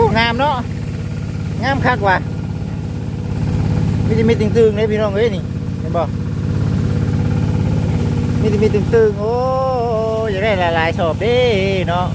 ู้งามเนาะงามคักว่ะมีแต่มีตึงๆเลยพี่น้องเอ้ยนี่เห็นบ่มีแต่มีตึงๆโอ้ยอยากได้หลายๆชอบเด้เนาะ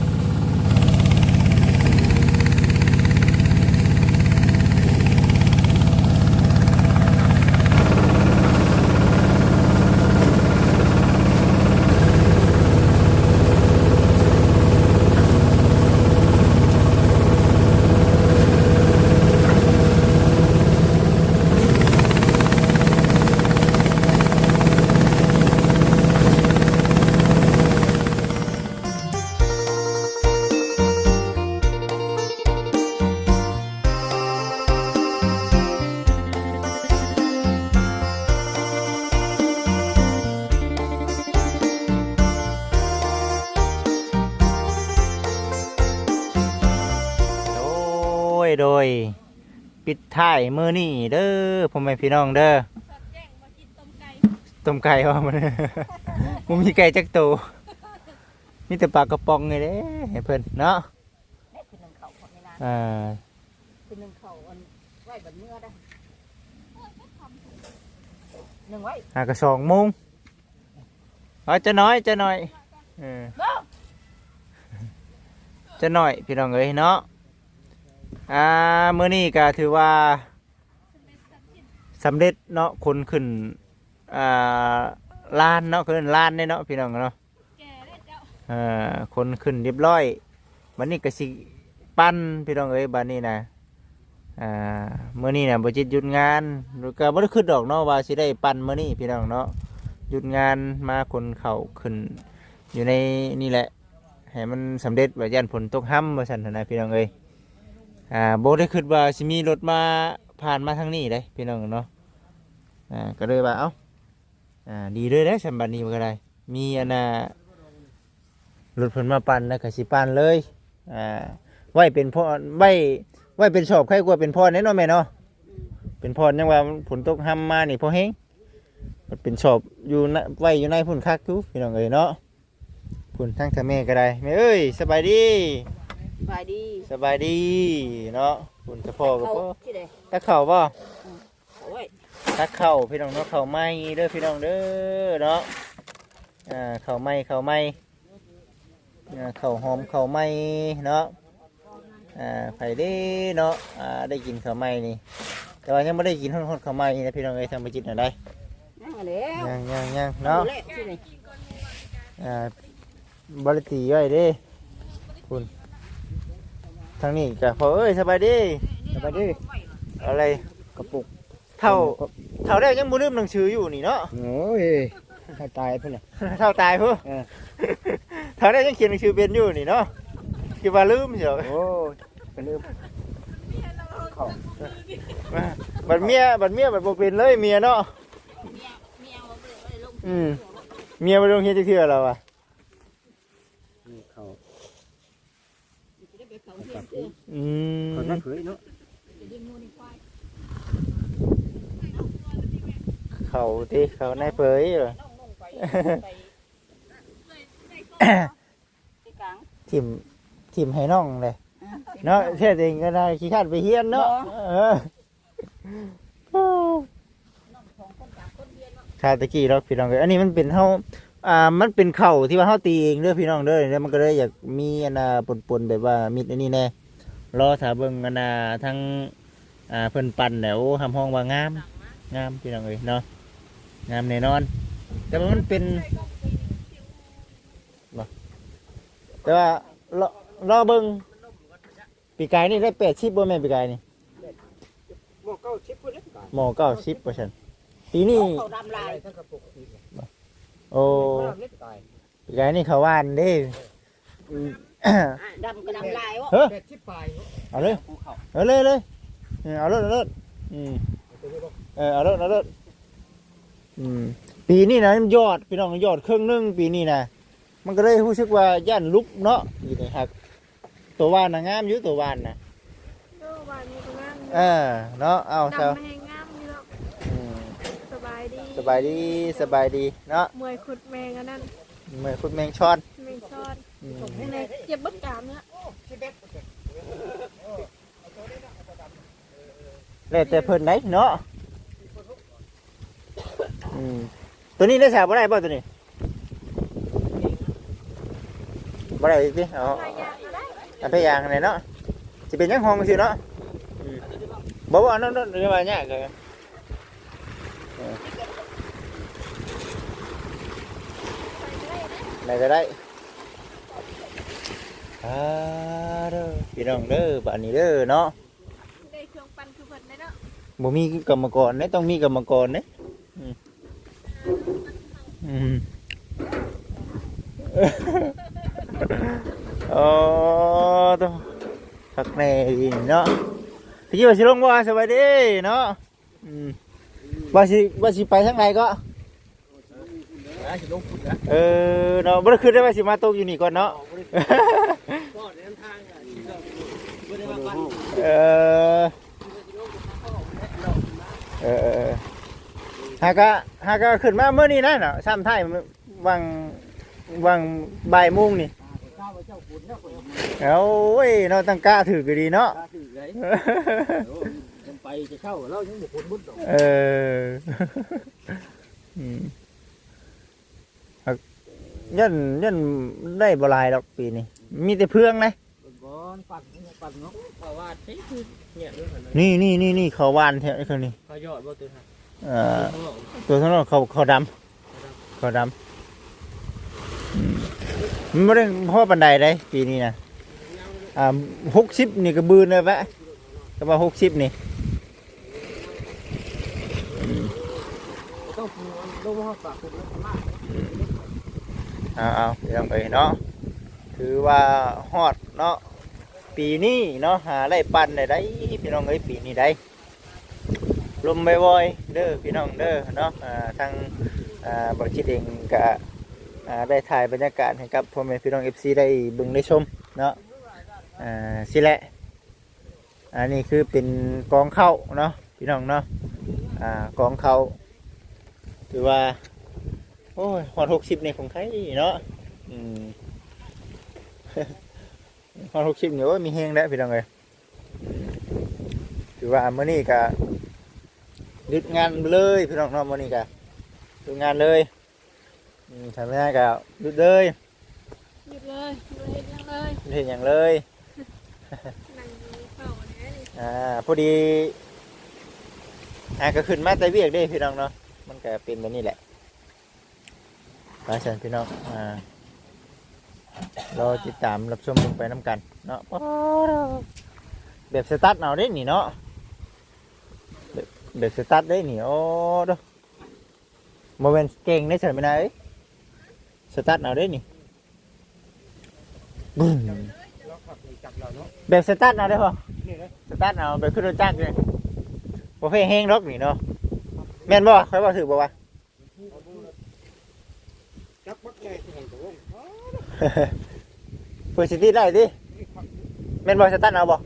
โดย ปิดท้ายมือนี่เด้อพ่อแม่พี่น้องเด้อสอดแจ้งมากินต้มไก่ต้มไก่ว่ามันมึงมีไก่จักตัวมีแต่ปลากระป๋องไงเด้ให้เพิ่นเนาะได้คือหนึ่งเขาคนไม่นานอ่าคือหนึ่งเขาอันไหวบันเมื่อได้หนึ่งไว้หากระสองโมงเอาจะน้อยจะน้อยเออจะน้อยพี่น้องเอ้ยเนาะ อ่ามื้อนี้ก็ถือว่าสำเร็จเนาะคนขึ้นอ่าลานเนาะขึ้นลานได้เนาะพี่น้องเนาะแก่ได้เจ้าเอ่อคนขึ้นเรียบร้อยวันนี้ก็สิปั้นพี่น้องเอ้ยบัดนี้นะอ่ามื้อนี้น่ะบ่จิตหยุดงานหรือก็บ่ได้ขึ้นดอกเนาะว่าสิได้ปั้นมื้อนี้พี่น้องเนาะหยุดงานมาคนเข้าขึ้น อยู่ในนี่แหละให้มันสำเร็จว่าย่านฝนตกห้ำว่าซั่นน่ะนะพี่น้องเอ้ย อ่าบ่ได้คิดว่าสิมีรถมาผ่านมาทางนี้เด้พี่น้องเนาะอ่าก็เลยว่าเอ้าอ่าดีเลยเด้อสำบัดนี้มันก็ได้ มีอันน่ะรถเพิ่นมาปั่นแล้วก็สิปั่นเลยอ่าไว้เป็นพ่อไว้ไว้เป็นชอบใครกลัวเป็นพ่อแน่นอนแม่เนาะเป็นพ่อยังว่าฝนตกห้ำมานี่พอแห้งมันเป็นชอบอยู่นะไว้อยู่ในพุ่นคักอยู่พี่น้องเอ้ยเนาะพุ่นทั้งทะแม่ก็ได้แม่เอ้ยสบายดี บายดีสบายดีเนาะพุ่นจะพ่อกับเขาพ่อที่ใดตักเข่าบ่โอ้ยตักเข่าพี่น้องเนาะเข่าไม้เด้อพี่น้องเด้อเนาะอ่าเข่าไม้เข่าไม้อ่าเข่าหอมเข่าไม้เนาะอ่าไผเด้เนาะอ่าได้กินข้าวไม้นี่แต่ว่ายังไม่ได้กินฮอดๆข้าวไม้นี่นะพี่น้องเอ้ยทำไปจิตหน่อยได้นั่งมาแล้วยังยังยังเนาะดูแลที่ใดอ่าบริตีไว้เด้คุณ ทางนี้กับพอเอ้ยสบายดี สบายดี อะไรกระปุกเท่าเท่าได้ยังบ่ลืมหนังสืออยู่นี่เนาะโอ้ยถ้าตายเพิ่นน่ะเท่าตายเพื่อเออเท่าได้ยังเขียนหนังสือเป็นอยู่นี่เนาะคิดว่าลืมเสียวโอ้ยเป็นลืมเข้าบัดเมียบัดเมียบัดบ่เป็นเลยเมียเนาะเมียเอาไปเลยลงอืมเมียบ่ลงเฮ็ดจักเทื่อแล้วอะ เข้า จะได้ไปเขาเทียนเจออืมเขานั่นเผยเนาะจะได้มูนี่ควายเขาติเขาในเปยเหรอน้องลงไปไปที่กลางทิมทิมให้น้องเลยเนาะเท่จริงก็ได้ขี้คร้าดไปเฮียนเนาะเออน้องสองคนสามคนเรียนเนาะชาตะกี้เราะพี่น้องเอ้ยอันนี้มันเป็นเฮา อ่ามันเป็นเข่าที่ว่าเฮาตีเองเด้อพี่น้องเด้อแล้วมันก็เลยอยากมีอันน่ะปนๆแบบว่ามิดอันนี้แน่รอถ้าเบิ่งอันน่ะทั้งอ่าเพิ่นปั่นแล้วหำห้องว่างามงามพี่น้องเอ้ยเนาะงามแน่นอน แต่ว่ามันเป็นบ่แต่ว่ารอรอเบิ่งปีกายนี่ได้80บ่แม่นปีกายนี่บ่เก้าชิปเพิ่นเด้อหมอ90เปอร์เซ็นต์ปีนี้เขาดำลาย โอ้เล็กตายปีกายนี่เขาว่านเด้ดำก็ดำลายวะเฮ้ย แปดชิปปลายเอาเลย ภูเขาเอาเลยเลยเออเอาเลยเอาเลยอืมเออเอาเลยเอาเลยอืมปีนี้นะยอดพี่น้องยอดครึ่งหนึงปีนี้นะมันก็เลยรู้สึกว่าย่านลุกเนาะอยู่นี่ครับตัววานนะงามอยู่ตัววานนะโอ้วันนี้ก็งามเออเนาะเอาเถอะดำแหงงามนี่เนาะ อืม ส บายดีสบายดีสบายดีเนาะมวยขุดแมงอันนั้นเหมือนคุณแมงช้อนแมงซอดอืมในเจ็บบักกามเนี่ยชิปเบ็ดแล้วแต่เพิ่นไหนเนาะอืมตัวนี้ได้สาบ่ได้บ่ตัวนี้บ่ได้อีกติเอาพายางก็ได้อันพยางไหนเนาะสิเป็นหยังห้องสิเนาะอืมบ่บ่อันนั้นนั่นเรียกว่าหยังก็เออได้ก็ได้อ่าเด้อพี่น้องเด้อบ้านนี้เด้อเนาะได้เครื่องปั่นคือเพิ่นได้เนาะบ่มีกรรมกรเด้ต้องมีกรรมกรเด้อืมอืมโอ้ตัวพักแน่ดีเนาะพี่ว่าสิลงบ่สวัสดีเนาะอืมว่าสิว่าสิไปทางไหนก็ นะสิลงพุดนะเออเนาะบ่ได้ขึ้นได้ว่าสิมาตกอยู่นี่ก่อนเนาะ ก็เดินทางอะบ่ได้มาปั่นเออเออเออหากะหากะขึ้นมาเมื่อนี้นะเนาะซ้ำไทยวังวังบ่ายโมงนี่ข้าวเจ้าคุณแล้วคนเอาเว้ยเนาะตั้งกล้าถือก็ดีเนาะตาถือเลยมันไปจะเข้าเรายังบ่พ้นมุดดอกเอออืม ยันยันได้บหลายดอกปีนี้มีแต่เพื่องนะบอนปั่นปั่นเนาะเพราะว่านี่คือเนี่ยเรื่องอะไรนี่นี่นี่นี่เขาวานแถวนี้เขานี่เขายอดบ่ตื่นฮะเอ่อตัวทั้งนั้นเขาเขาดำเขาดำอืมมันไม่ได้พ่อปันไดได้ปีนี้นะอ่าหกสิบนี่ก็บืนเลยแวะก็ว่าหกสิบนี่ต้องลงมาปากคุณแล้วมาก เอาเอาเรื่องไปเนาะถือว่าฮอดเนาะปีนี้เนาะหาได้ปันได้ได้พี่น้องเอ้ยปีนี้ได้ลมบ่อยๆเด้อพี่น้องเด้อเนาะทางบริจิตเองก็ได้ถ่ายบรรยากาศให้กับพ่อแม่พี่น้อง FC ได้บิ่งได้ชมเนาะอ่าสิแหละอันนี้คือเป็นกองเข้าเนาะพี่น้องเนาะกองเข้าถือว่า โอ้ยหอดหกสิบในของใครเนาะอืมหอดหกสิบเนี่ยโอ้ยมีเฮงแล้วพี่น้องเลยอืมถือว่ามื่อนี้ก็หยุดงานเลยพี่น้องเนาะมื่อนี้ก็หยุดงานเลยอืมทำงานก็หยุดเลยหยุดเลยหยุดเฮ็ดยังเลยไม่เห็นอย่างเลยนั่งดูเข้าอันนี้นี่อ่าพอดีอ่าก็ขึ้นมาแต่เวียกเด้พี่น้องเนาะมันก็เป็นแบบนี้แหละ ไปเชิญพี่น้องอ่ารอติดตามรับชมลงไปน้ำกันเนาะป๊าดแบบสตาร์ทเอาได้หนิเนาะแบบแบบสตาร์ทได้หนิโอ้เด้อโมเมนต์เก่งได้เฉยไม่ได้เอ้ยสตาร์ทเอาได้หนิบึ้มเราขับหนีจับเราเนาะแบบสตาร์ทเอาได้ปะนี่นะสตาร์ทเอาแบบขึ้นรถจักรเลยบ่เพ่งเฮงรถนี่เนาะแม่นบ่ใครบ่ถือบ่วะ จับมักแก่ที่เห็นตัวง เปิดสิติได้ดิแม่นบ่สตาร์ทเอาบ่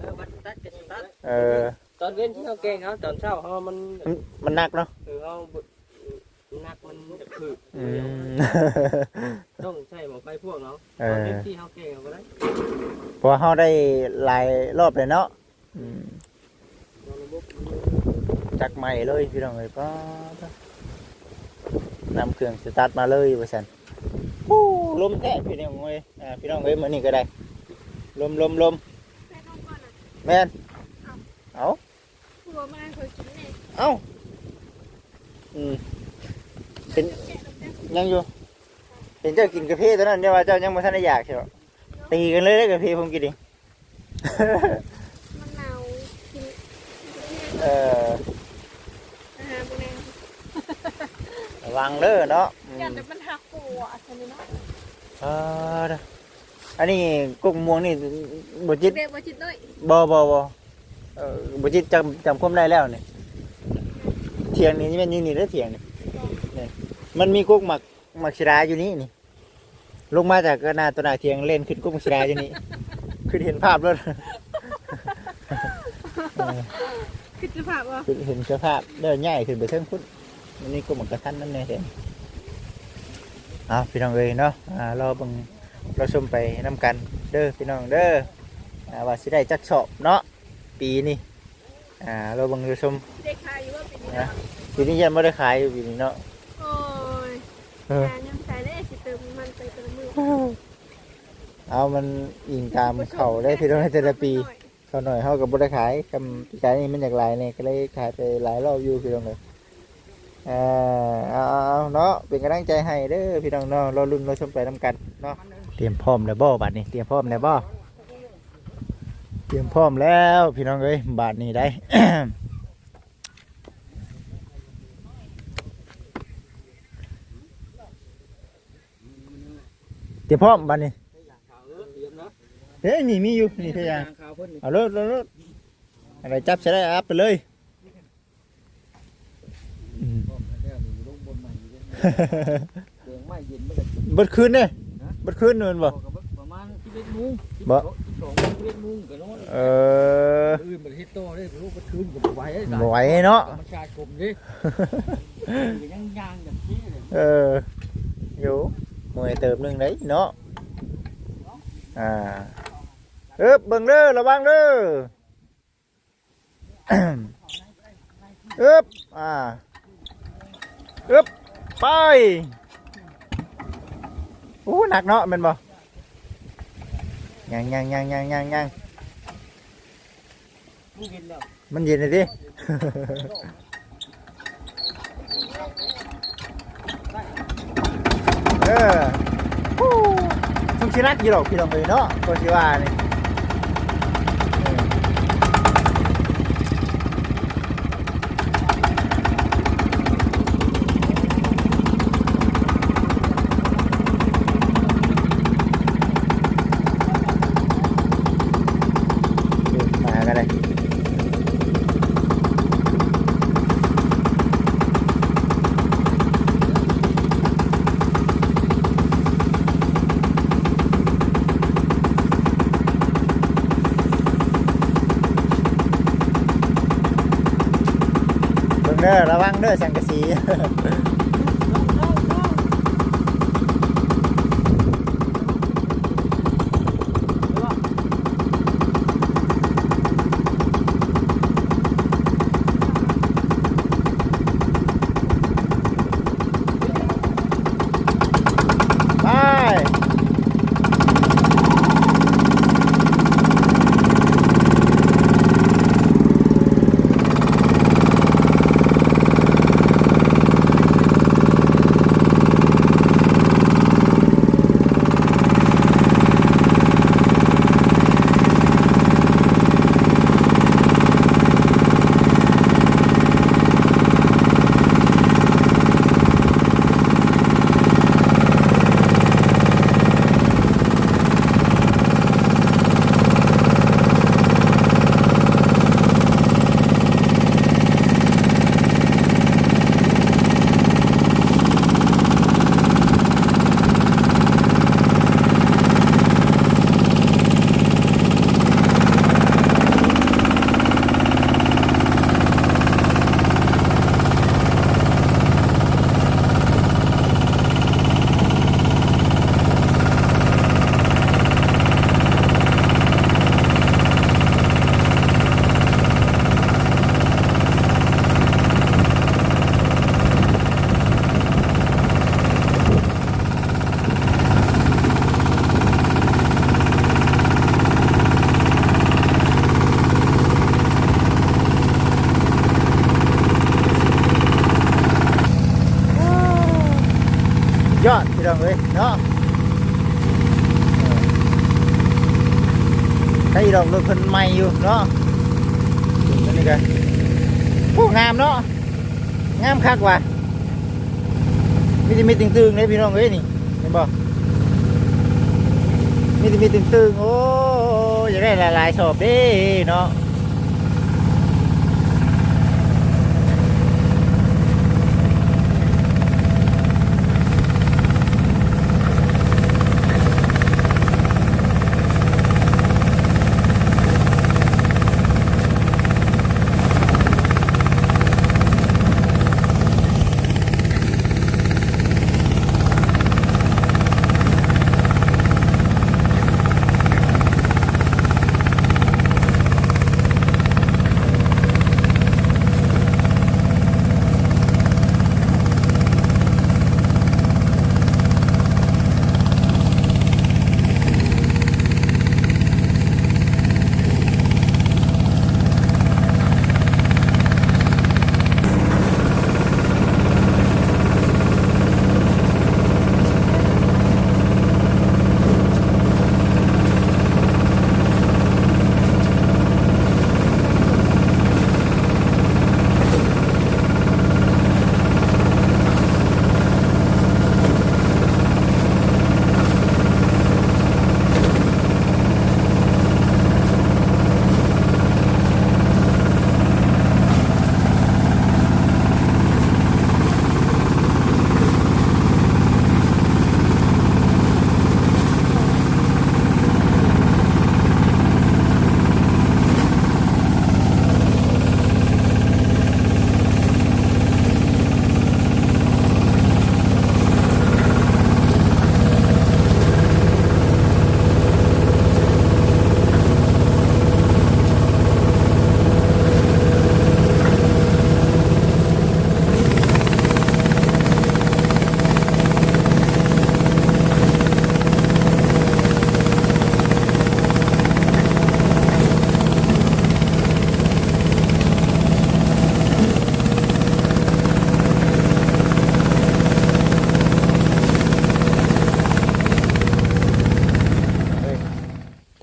เออมันตัดกันตัดเออตอนเว้นที่เขาเก่งเขาตอนเช้าเขามันมันมันหนักเนาะคือเขานักมันคืออืมต้องใช้หมอไฟพวกเนาะเอตอนอเว้นที่เขาเก่งเขาก็ได้เพราะว่าเฮาได้หลายรอบเลยเนาะอืมจักใหม่เลยพี่น้องเอ้ยป้าดนำเครื่องสตาร์ทมาเลยว่าซั่น โอ้ลมแท้พี่น้องเอ้ยอ่าพี่น้องเอ้ยมื้อนี้ก็ได้ ลมลมลมแม่น้องก่อนอะแม่นเอาผัวมาเคยกินนี่เอ้าอืมเป็นยังอยู่ เป็นเจ้ากินกาแฟตอนนั้นเนี่ยว่าเจ้ายังไม่ทันได้อยากใช่ไหมตีกันเลยได้กาแฟผมกินดิมันหนาวกินเออ อาหารพวกนี้ ระวังเด้อเนาะอืยันมแต่มันหักปัวอันนี้เนาะเออเด้ออันนี้กุ้งม่วงนี่บจิตเด็กว่าจิตด้วยบอบอบอเออบจิตจำจำความได้แล้วเนี่ยเถียงนี่มันอยี่นี่ได้อเถียงนี่นี่มันมีกุ้งหมักหมักชิราอยู่นี่นี่ลงมาจากกระนาตัวหนาเถียงเล่นขึ้นกุ้งหมักชิราอยู่นี่คือเห็นภาพแล้วเออคือจะผ่าว่าคือเห็นสภาพเดินใหญ่ขึ้นไปเทิงพุ่น มันนี่กุ้งหมักกระทันนั่นเองเห็นอ่าพี่น้องเอ้ยเนาะอ่ารอเบังเราชมไปน้ำกันเด้อพี่น้องเด้ออ่าว่าสิได้จักสอบเนาะปีนี้อ่าเราเบังดูชมได้ขายอยู่ว่าเป็นยังไงนะปีนี้ยังไม่ได้ขายอยู่ปีนี้เนาะโอ้ยเอองานยังใช้ได้สิเติมมันไปแต่ละมือเอามันอิงตามเขาได้พี่น้องในแต่ละปีเขาหน่อยเขากับบริขายกำปีกายนี่มันอยากหลายเนี่ยก็เลยขายไปหลายรอบอยู่พี่น้องเลยเออเอาเอาเอาเนาะเป็นกำลังใจให้เด้อพี่น้องเนาะเรอรุ่นเรอชมไปน้ำกันเนาะเตรียมพร้อมแล้วบ่บัดนี้เตรียมพร้อมแล้วบ่เตรียมพร้อมแล้วพี่น้องเอ้ยบาทนี้ได้ เตรียมพร้อมบัดนี้เฮ้ยนี่มีอยู่นี่พยางขาวเพิ่นนี่เอาลยเลยเลยอะไรจับใช้ได้อัพไปเลยอืม พร้อมแล้วนี่ลงบนใหม่อยู่ เด้เสียงไม้เย็นบ่ได้เบิดคืนเนี่ยเบิดคืนนู่นบ่ประมาณ11โมงบ่12 11โมงก็นอนเอออื่นประเทศโตได้ลูกก็คืนก็บ่ไหวได้บ่ไหวเนาะธรรมชาติกลมดิก็ยังย่างแบบนี้เลยเอออยู่มวยเติมหนึ่ง đấy เนาะอ่าเอ๊บเบิ่งเด้อระวังเด้อเอ๊บอ่าเอ๊บ ไปโอ้หนักเนาะมันบ่ยังยังยังยังยังยังมันเย็นเลยดิเออฮู้ทุกชิรักยู่หรอกพี่น้องเลยเนาะตัวชิว่านี่เออเดินมากันเลย เบิ่งเด้อระวังเด้อสังกะสี ไปยอด พี่น้องเอ้ยเนาะเออใครดอกรถเพิ่นใหม่อยู่เนาะอันนี้กันโอ้งามเนาะงามคักว่ะมีแต่มีตึงๆเลยพี่น้องเอ้ยนี่เห็นบ่มีแต่มีตึงๆโอ้อยากได้หลายๆชอบเด้เนาะ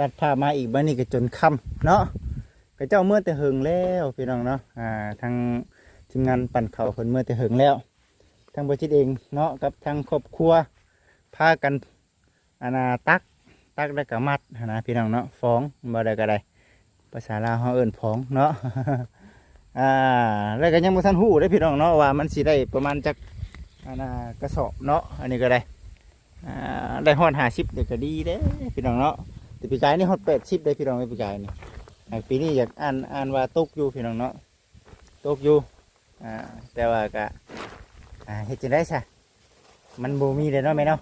ตัดภามาอีกบัดนี้ก็จนค่ำเนาะก็เจ้าเมื่อแต่เหิงแล้วพี่น้องเนาะอ่าทางทีมงานปั่นเขาวเพิ่นเมื่อแต่เหิงแล้วทางบริษัทเองเนาะกับทางครอบครัวพากันอานาตักตักได้กับมัดนะพี่น้องเนาะฟ้องบ่ได้ก็ได้ภาษาลาวเฮาเอิ้นฟ้องเนาะอ่าแล้วก็ยังบ่ทันฮู้ได้พี่น้องเนาะว่ามันสิได้ประมาณจักอันน่ะกระสอบเนาะอันนี้ก็ได้อ่าได้ฮอด50เดี๋ยวก็ดีเด้พี่น้องเนาะ แต่ปีกายนี่ฮอด80ได้พี่น้องเอ้ปีกายนี่ปีนี้อยากอ่านอ่านว่าตกอยู่พี่น้องเนาะตกอยู่อ่าแต่ว่าก็อ่าเฮ็ดจังได๋ซะมันบ่มีเลยเนาะแม่เนาะ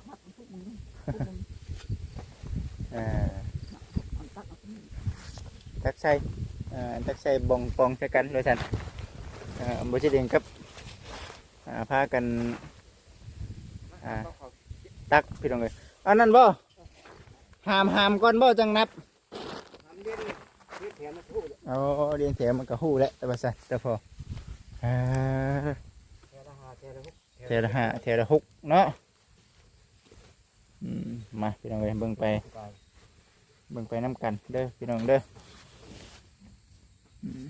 อ่าตักใส่อ่าตักใส่บองปองใส่กันด้วยสันอ่าบ่ใช่เองครับอ่าพากันอ่าตักพี่น้องเลยอันนั้นบ่ หามหามก่อนบ่จังนับทำเด่นเด่นแถมมาพูดเอาเรียนแถมมันก็ฮู้แล้วแต่ว่าซั่นแต่พออ่าแถมละห้าแถมละหกเทละห้าเทละหกเนาะอืมมาพี่น้องเลยเบิ่งไปเบิ่งไปน้ำกันเด้อพี่น้องเด้ออืม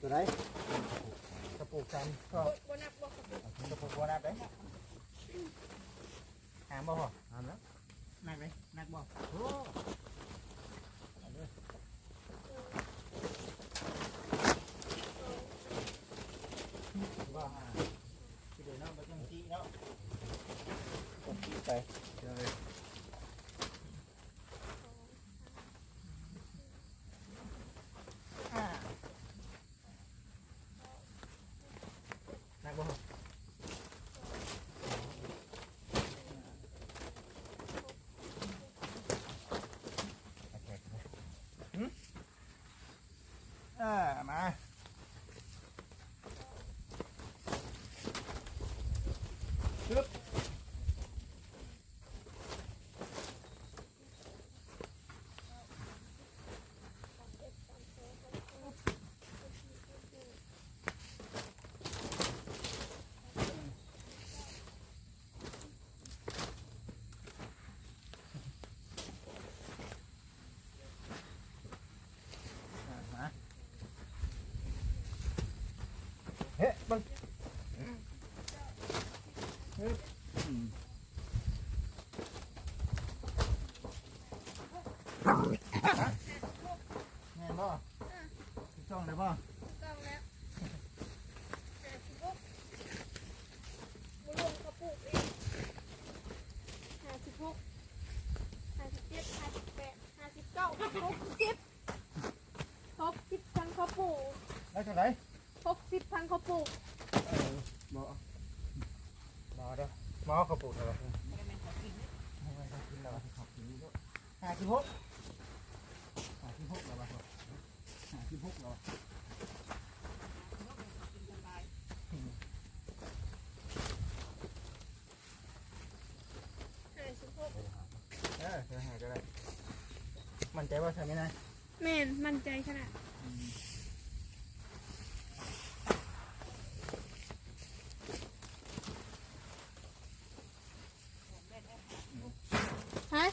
ตัวไหนกระปุกกันก็บนับบอกกระปุกบัวนับได้ หามบ่พอทำแล้วนักเลยนักบ่โอ้บ่หาพี่เดี๋ยวเนาะบ่ต้องจี้เนาะต้องจี้ไปเดี๋ยวเลยอ่านักบ่พอ อ่ามา ปึ๊บอ่ามาเฮ้บังฮึบอืมแม่นบ่ช่องได้บ่ ต้องแล้วห้าสิบหกบุรวมกระปุกอีกห้าสิบหกห้าสิบเจ็ดห้าสิบแปดห้าสิบเก้า หกสิบหกสิบพันกระปุกได้เท่าไหร่หกสิบพันกระปุกบ่บ่เด้อหมอเขาปลูกแล้วห้าสิบหกห้าสิบหกแล้วบ่ห้าสิบหกแล้ว ห้าสิบหก เออเดี๋ยวหาก็ได้ มั่นใจว่าใช่ไหมนะ แม่นมั่นใจขนาดฮะ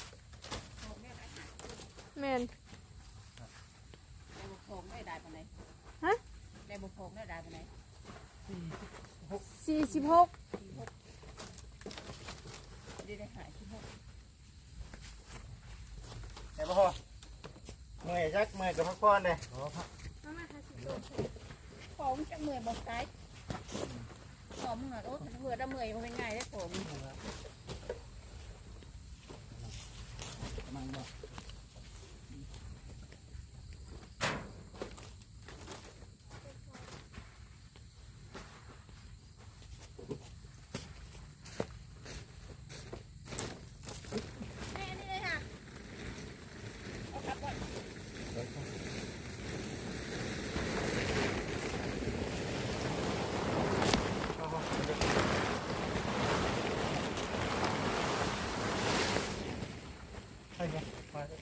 แม่น ได้บุกโพงได้ได้ปานไหน ฮะ ได้บุกโพงได้ได้ปานไหน สี่สิบหก ได้ได้หายที่หก แต่บ่พอเมื่อยจักเมื่อยกับพักผ่อน เลยผมจะเมื่อยบอกไกด์ผมเหรอโอ้เผื่อได้เมื่อยเป็นไงได้ผม มันบ่แม่นี่เลยค่ะ ใช่ไหมมาเด้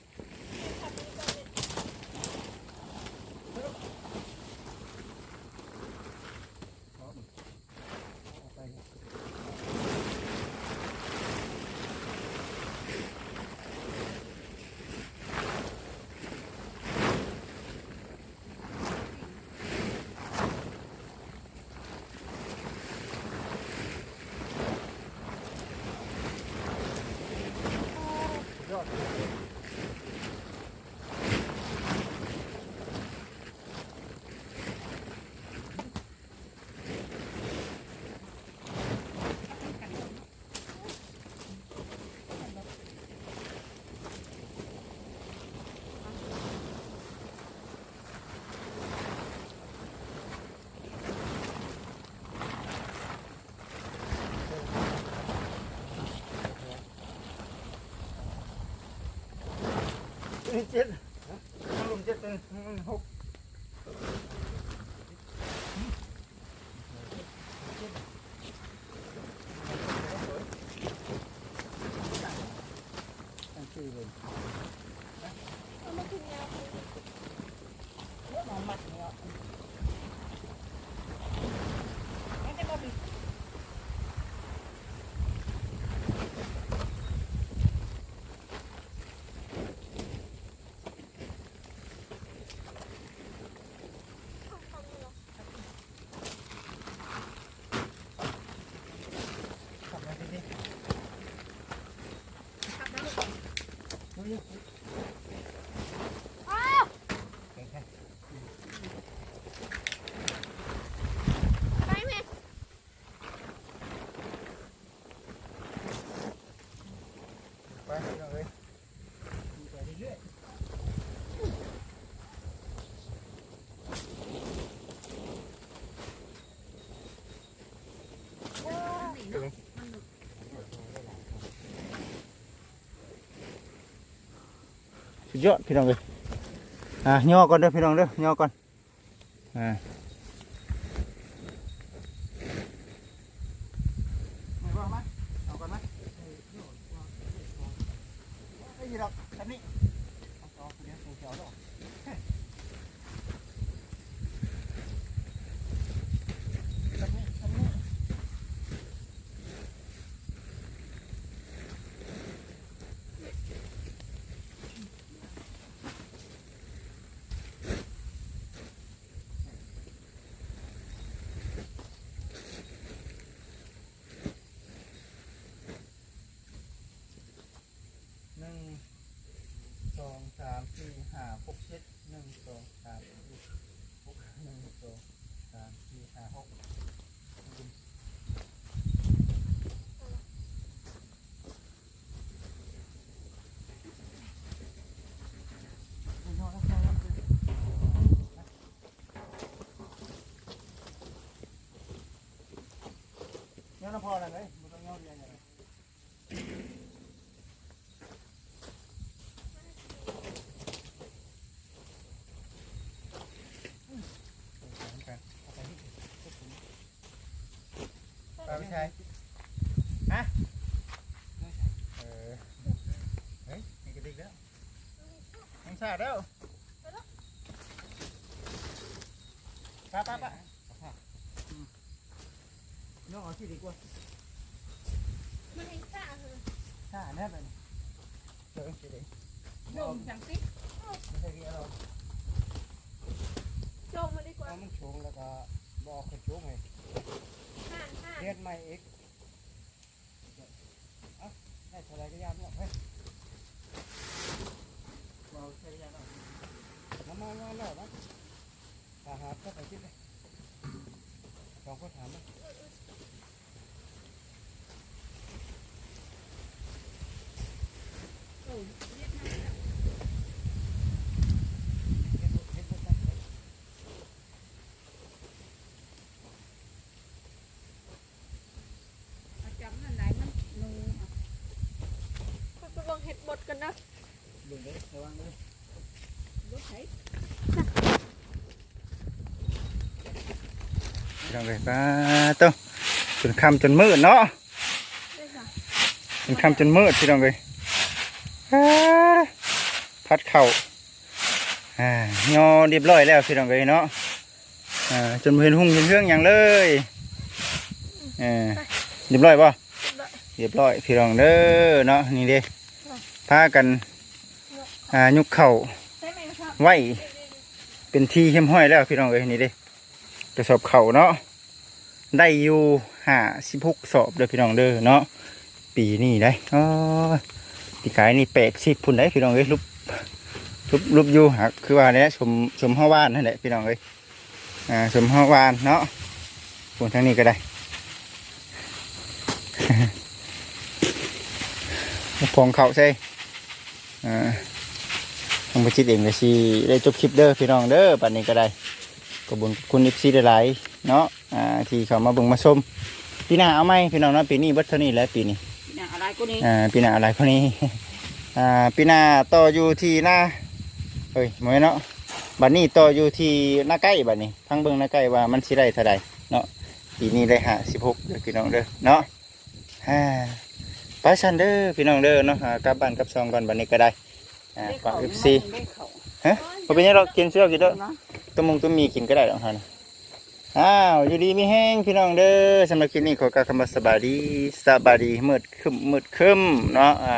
อ นี่เจ็ดทั้งลุมเจ็ดเป็นหกตั้งชื่อเลยเอามาขึ้นยาวเลยเยอะหมอมัดเนี่ยไม่ได้บ่มี เอาเข้านี่เนาะ ทำมาดี ขับแล้วลูก อ้าว ๆแข็งแข็ง ไปแม่ ไปเลยไปเรื่อย สุดยอดพี่น้องเลยอะย่อก่อนเด้อพี่น้องเด้อย่อก่อนอ่า ไม่ว่าไหมเอาก่อนไหมไอ้ยี่ดอกคันนี้เอาต่อเดี๋ยวเขียวๆดอกคันนี้คันนี้ หนึ่งส องสามสี่ห้าหกเจ็ดหนึ่งสองสามสี่หกหนึ่งสองสามสี่ห้าหกเงี้ยน้ำพอแล้วไหมไม่ต้องเงี้ยเรียนอย่างไร เราไม่ใช่ฮะเออเฮ้ยนี่กระดิกแล้วยังสาดแล้วป้าป้าป้าน้องเอาที่ดีกว่ามันเห็นซ่าเลยสาดแน่เลยเดี๋ยวสิเด็กโยมจังสิไม่ใช่ที่เราโจมมาดีกว่าเอามันชงแล้วก็บอกกระชุงไงห่านห่าน เลียนใหม่อีกอ้าได้เท่าไรก็ยามเนาะเฮ้ยเราใช้ยาเนาะน้ำมันมาแล้วนะตาหาก็ไปคิดเลยลองก็ถามนะโอ้ยเรียกให้ เฮ็ดบ่เฮ็ดบ่จักเลย อาจำนั่นไหนมันนูอะ คุณไปลองเห็ดบด กันนะเบิ่งเด้อระวังเด้อรถไถพี่น้องเลยป้าโต้จนค่ำจนมืดเนาะได้ค่ะจนค่ำจนมืดพี่น้องเลยอ่าพัดเข่าอ่ายอเรียบร้อยแล้วพี่น้องเลยเนาะอ่าจนบ่เห็นหุ่งเห็นเครื่องอย่างเลยเออเรียบร้อยป่ะเรียบร้อยพี่น้องเด้อเนาะนี่เด้ พากันอ่ายุกเข่าใช่ไหมครับไว้เป็นที่เข้มห้อยแล้วพี่น้องเอ้ยนี่เด้กระสอบเข่าเนาะได้อยู่ห้าสิบหกสอบเด้อพี่น้องเด้อเนาะปีนี้ได้อ๋อปีกายนี่แปดสิบพุ่นได้พี่น้องเอ้ยรูปรูปรูปอยู่หักคือว่าเนี่ยชมชมห้าวานนั่นแหละพี่น้องเอ้ยอ่าชมห้าวานเนาะพุ่นทางนี้ก็ได้พองเขาใช่ อ่าทางประชิดเองก็สิได้จบคลิปเด้อพี่น้องเด้อปันนี้ก็ได้ขอบคุณคุณอิฟซีหลายๆเนาะอ่าที่เขามาเบิ่งมาชมปีหน้าเอาไหมพี่น้องเนาะปีนี้เบัดเท่านี้แหล้วปีนี้อย่างอะไรก็นี่อ่าปีหน้าอะไรพวกนี้ อ่าปีหน้าต่ออยู่ที่หน้าเฮ้ยหมวยเนาะบัดนี้ต่ออยู่ที่หน้าใกล้บัดนี้ทั้งเบิ่งหน้าใกล้ว่ามันสิได้เท่าใดเนาะปีนี้ได้ห้าสิบหกเด้อพี่น้องเด้อเนาะฮ่า ไปซันเด้อพี่น้องเด้อเนาะอ่ากลับบ้านกลับซองก่อนบัดนี้ก็ได้อ่าฝากเอฟซีได้เขาฮะบ่เป็นหยังเรากินเสื้อกินเด้อเนาะต้มมงต้มมีกินก็ได้ดอกฮะนะอ้าวอยู่ดีมีแห้งพี่น้องเด้อสำหรับคลิปนี้ขอกล่าวคำว่าสบายดีสบายดีมืดครึมมืดครึมเนาะอ่า